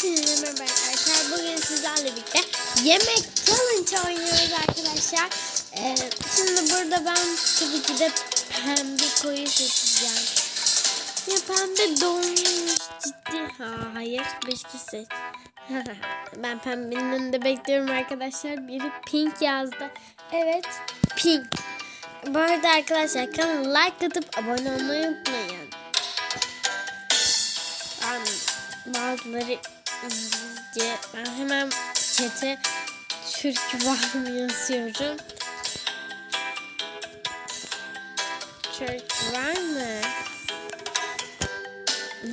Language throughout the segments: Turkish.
Hepinize merhaba arkadaşlar. Bugün sizlerle birlikte yemek challenge oynuyoruz arkadaşlar. Ee, şimdi burada ben tabii ki de pembe koyu seçeceğim. Ya pembe donmuş ciddi. Ha, hayır beşli seç. ben pembenin önünde bekliyorum arkadaşlar. Biri pink yazdı. Evet pink. Bu arada arkadaşlar kanalı like atıp abone olmayı unutmayın. Ben bazıları İngilizce. Ben hemen chat'e Türk var mı yazıyorum. Türk var mı?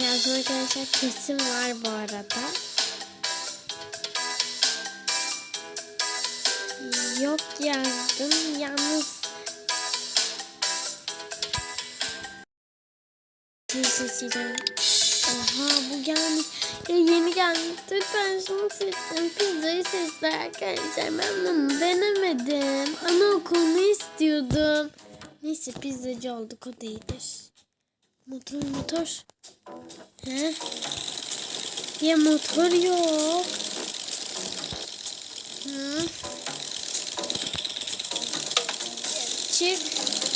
Yazma arkadaşlar kesin var bu arada. Yok yazdım. Yalnız seçeceğim. Oha bu gelmiş. Ya yeni gelmiş. Lütfen şunu seçin. Pizzayı seçti arkadaşlar. Ben bunu denemedim. Anaokulunu istiyordum. Neyse pizzacı olduk o da iyidir. Motor motor. He? Ya motor yok. Hı? Çık.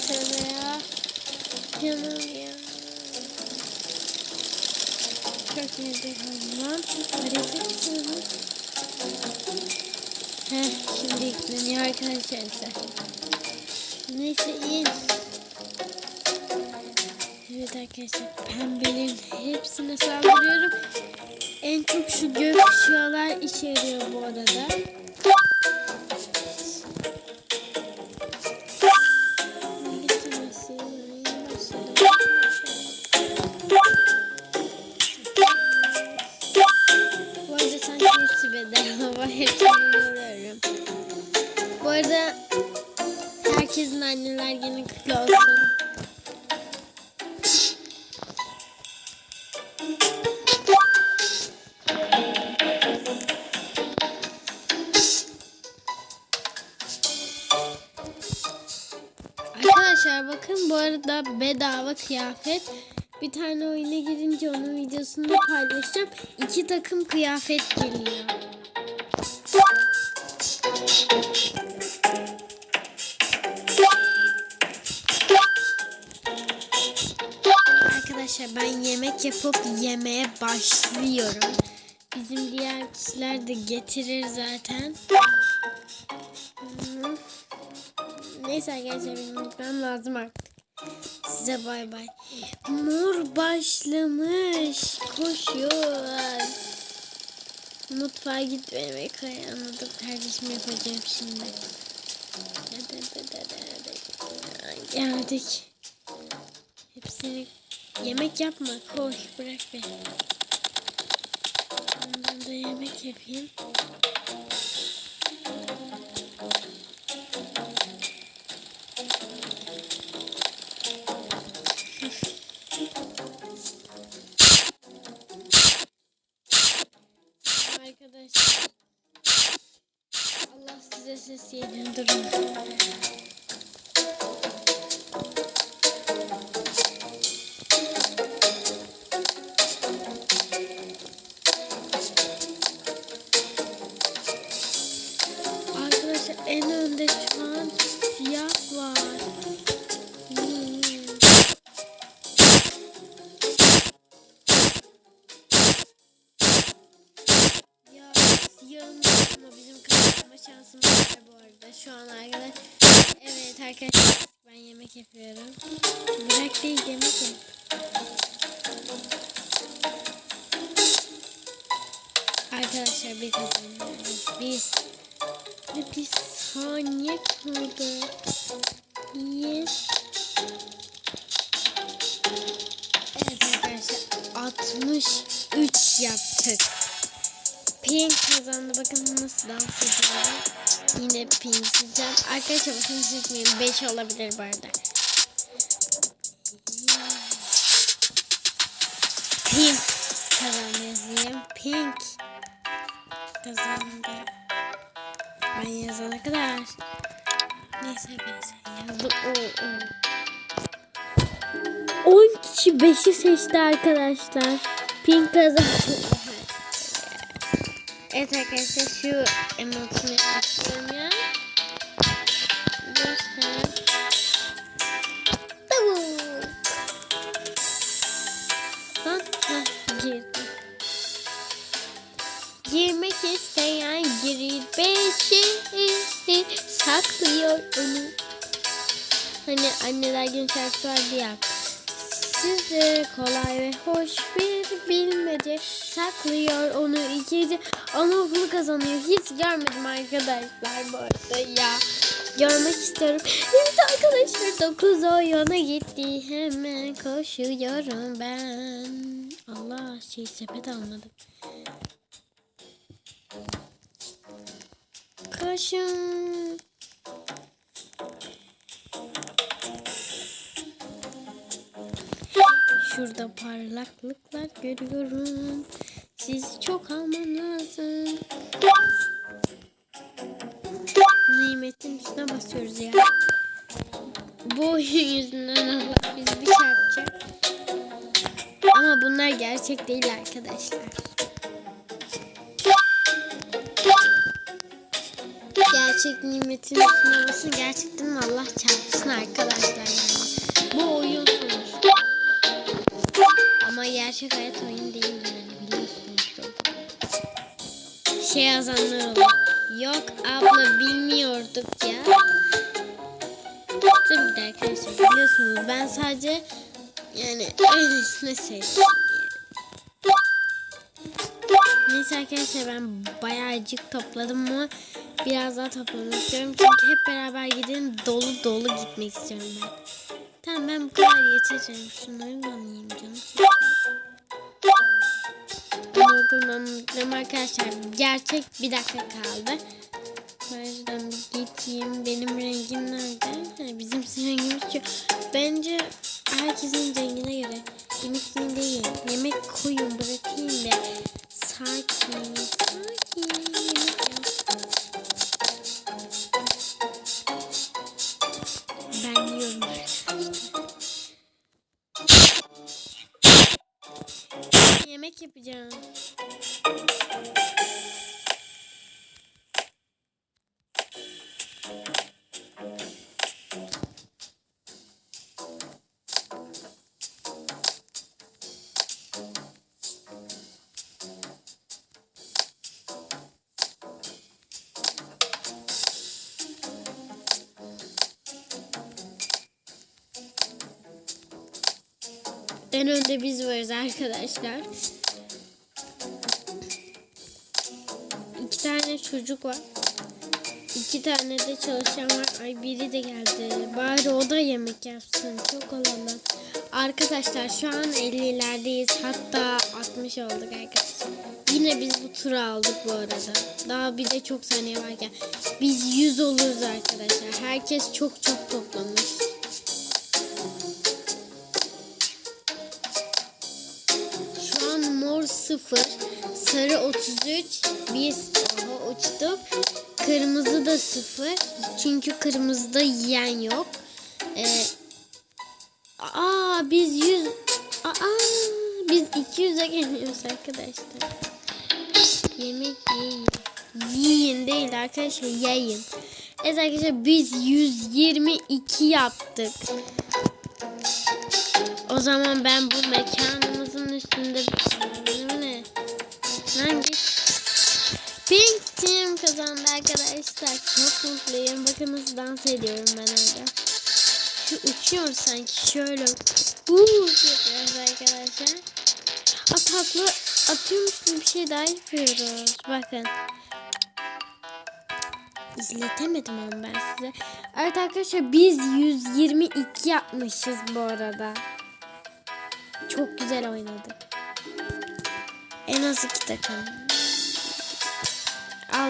Tövbe ya. Canım ya. İyidir hayvan. Hareket ediyorum. Heh şimdi yükleniyor arkadaşlar. Neyse iyi. Evet arkadaşlar pembelerin hepsine saldırıyorum. En çok şu gökkuşağlar işe yarıyor bu arada. Bu arada bedava kıyafet. Bir tane oyuna girince onun videosunu paylaşacağım. İki takım kıyafet geliyor. Arkadaşlar ben yemek yapıp yemeye başlıyorum. Bizim diğer kişiler de getirir zaten. Neyse arkadaşlar benim gitmem lazım artık. Size bay bay. Mor başlamış. Koşuyor. Mutfağa gitmemek anladım. Kardeşim yapacağım şimdi. Geldik. Hepsini yemek yapma. Koş bırak beni. Ondan da yemek yapayım. Arkadaşlar. Allah size ses yerin Şu an arkadaşlar. Evet arkadaşlar ben yemek yapıyorum. Bırak değil yemek yap. Arkadaşlar bir kazanıyoruz. Biz ve bir saniye kaldı. İyi. Evet arkadaşlar 63 yaptık. Pink kazandı. Bakın nasıl dans ediyorum. Yine pink seçeceğim. Arkadaşlar bakın seçmeyin. 5 olabilir bu arada. Pink kazandı yazayım. Pink kazandı. Ben yazana kadar. Neyse arkadaşlar yazdım. Oo. 10 kişi 5'i seçti arkadaşlar. Pink kazandı. Evet arkadaşlar şu emotunu yapmak istiyorum ya. Girmek isteyen girir beşi saklıyor onu. Hani anneler gün şarkısı vardı ya. Size kolay ve hoş bir bilmece saklıyor onu ikinci anaokulu kazanıyor. Hiç görmedim arkadaşlar bu arada ya. Görmek istiyorum. Evet arkadaşlar 9 oyuna gitti. Hemen koşuyorum ben. Allah şey sepet almadım. Koşun. Şurada parlaklıklar görüyorum. Sizi çok almam lazım. Nimetin üstüne basıyoruz ya. Bu oyun yüzünden Allah bizi bir çarpacak. Ama bunlar gerçek değil arkadaşlar. Gerçek nimetin üstüne basın gerçekten Allah çarpsın arkadaşlar yani. Bu oyun sonuçta. Ama gerçek hayat oyun değil Şey yazanlar olur. Yok abla bilmiyorduk ya. Tabii ki arkadaşlar biliyorsunuz ben sadece yani öylesine sevdim. Neyse arkadaşlar ben bayağıcık topladım ama biraz daha toplamak istiyorum. Çünkü hep beraber gidelim dolu dolu gitmek istiyorum ben. Tamam ben bu kadar geçeceğim. Şunları da alayım canım. Anaokulundan mutluyum arkadaşlar. Gerçek bir dakika kaldı. Ben şuradan bir geçeyim. Benim rengim nerede? Ha, bizim rengimiz şu. Bence herkesin rengine göre. Yemek değil. Yemek koyun bırakayım da. Sakin. Sakin. Yemek Yemek yapacağım. En önde biz varız arkadaşlar. İki tane çocuk var. İki tane de çalışan var. Ay biri de geldi. Bari o da yemek yapsın. Çok olanlar. Arkadaşlar şu an 50'lerdeyiz. Hatta 60 olduk arkadaşlar. Yine biz bu turu aldık bu arada. Daha bir de çok saniye varken. Biz 100 oluruz arkadaşlar. Herkes çok çok toplamış. Sarı 33, biz oha uçtuk. Kırmızı da 0. Çünkü kırmızıda yiyen yok. Ee, aa biz 100 Aa biz 200'e geliyoruz arkadaşlar. Yemek yiyin. Yiyin değil arkadaşlar yayın. Evet arkadaşlar biz 122 yaptık. O zaman ben bu mekanımızın üstünde bu kazandı arkadaşlar. Çok mutluyum. Bakın nasıl dans ediyorum ben orada. Şu uçuyor sanki şöyle. Uuu yapıyoruz arkadaşlar. Ataklı atıyormuş gibi bir şey daha yapıyoruz. Bakın. İzletemedim onu ben size. Evet arkadaşlar biz 122 yapmışız bu arada. Çok güzel oynadı. En az iki takım.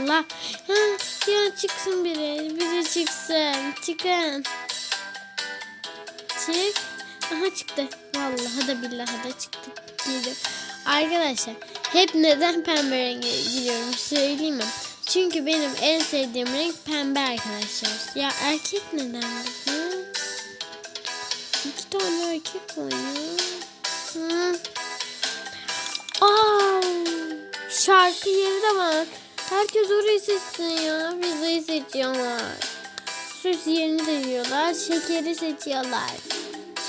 Allah. Ya çıksın biri. Biri çıksın. Çıkın. Çık. Aha çıktı. Vallahi da billahi da çıktı. Girdi. Arkadaşlar hep neden pembe renge giriyorum söyleyeyim mi? Çünkü benim en sevdiğim renk pembe arkadaşlar. Ya erkek neden? Ha? İki tane erkek var ya. Hı. Aa, şarkı yeri de var. Herkes orayı seçsin ya. Pizzayı seçiyorlar. Süs yerini seçiyorlar. Şekeri seçiyorlar.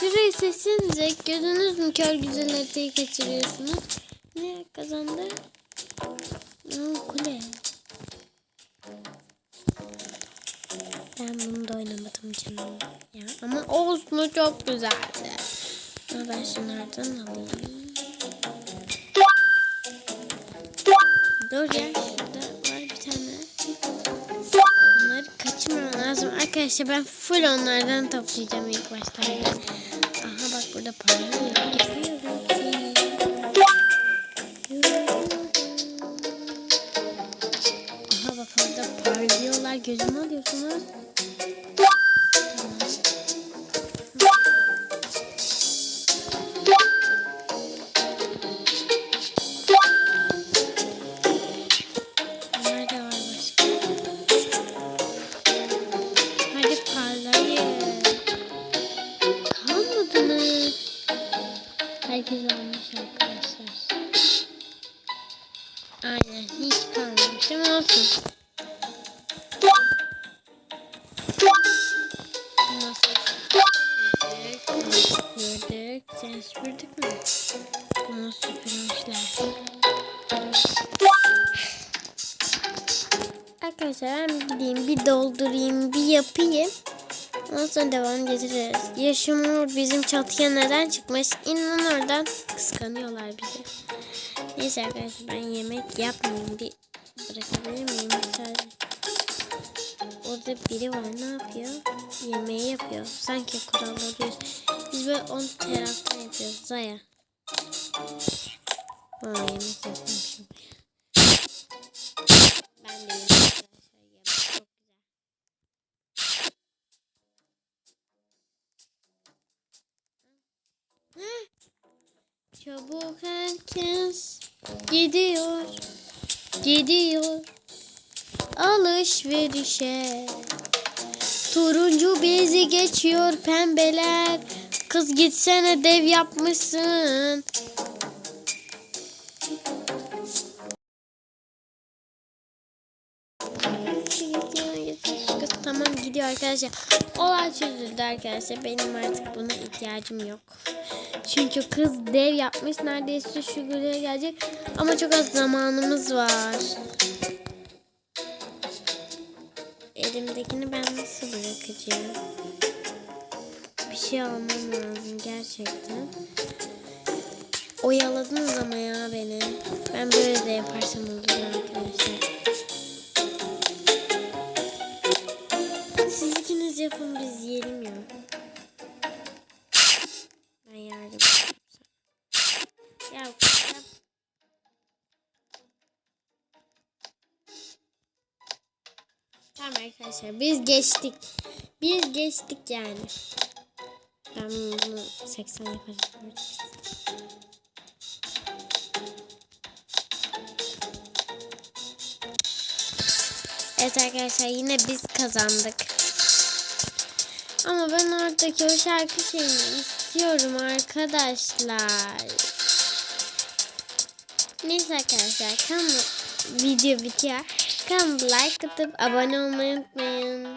Şurayı seçsenize gözünüz mü kör güzel haritayı kaçırıyorsunuz. Ne kazandı? Aa, kule. Ben bunu da oynamadım canım. Ya, ama olsun çok güzeldi. Ama ben şunlardan alayım. Dur ya lazım. Arkadaşlar ben full onlardan toplayacağım ilk başlarda. Aha bak burada. Görüyorum. Aha bak orada parlıyorlar. Gözümü alıyorsunuz. Ama olsun. Nasıl süpürdük? Nasıl süpürdük? Sen süpürdük mü? Bunu süpürmüşler. Arkadaşlar ben gideyim bir doldurayım bir yapayım. Ondan sonra devam getiririz. Yaşamur bizim çatıya neden çıkmış? İnan oradan kıskanıyorlar bizi. Neyse arkadaşlar ben yemek yapmayayım. Bir bırakabilir miyim? Sadece. Orada biri var ne yapıyor? Yemeği yapıyor. Sanki kuralları Biz böyle on taraftan yapıyoruz. Zaya. Aa, yemek yapmışım. Ben de Çabuk herkes gidiyor, gidiyor alışverişe. Turuncu bezi geçiyor pembeler. Kız gitsene dev yapmışsın. Tamam gidiyor arkadaşlar. Olay çözüldü arkadaşlar. Benim artık buna ihtiyacım yok. Çünkü kız dev yapmış. Neredeyse şu güne gelecek. Ama çok az zamanımız var. Elimdekini ben nasıl bırakacağım? Bir şey almam lazım gerçekten. Oyaladınız ama ya beni. Ben böyle de yaparsam olur arkadaşlar biz geçtik. Biz geçtik yani. Ben bunu 80 yaparız. Evet arkadaşlar yine biz kazandık. Ama ben oradaki o şarkı şeyini istiyorum arkadaşlar. Neyse arkadaşlar kanalı video bitiyor. Kanalıma like atıp abone olmayı unutmayın.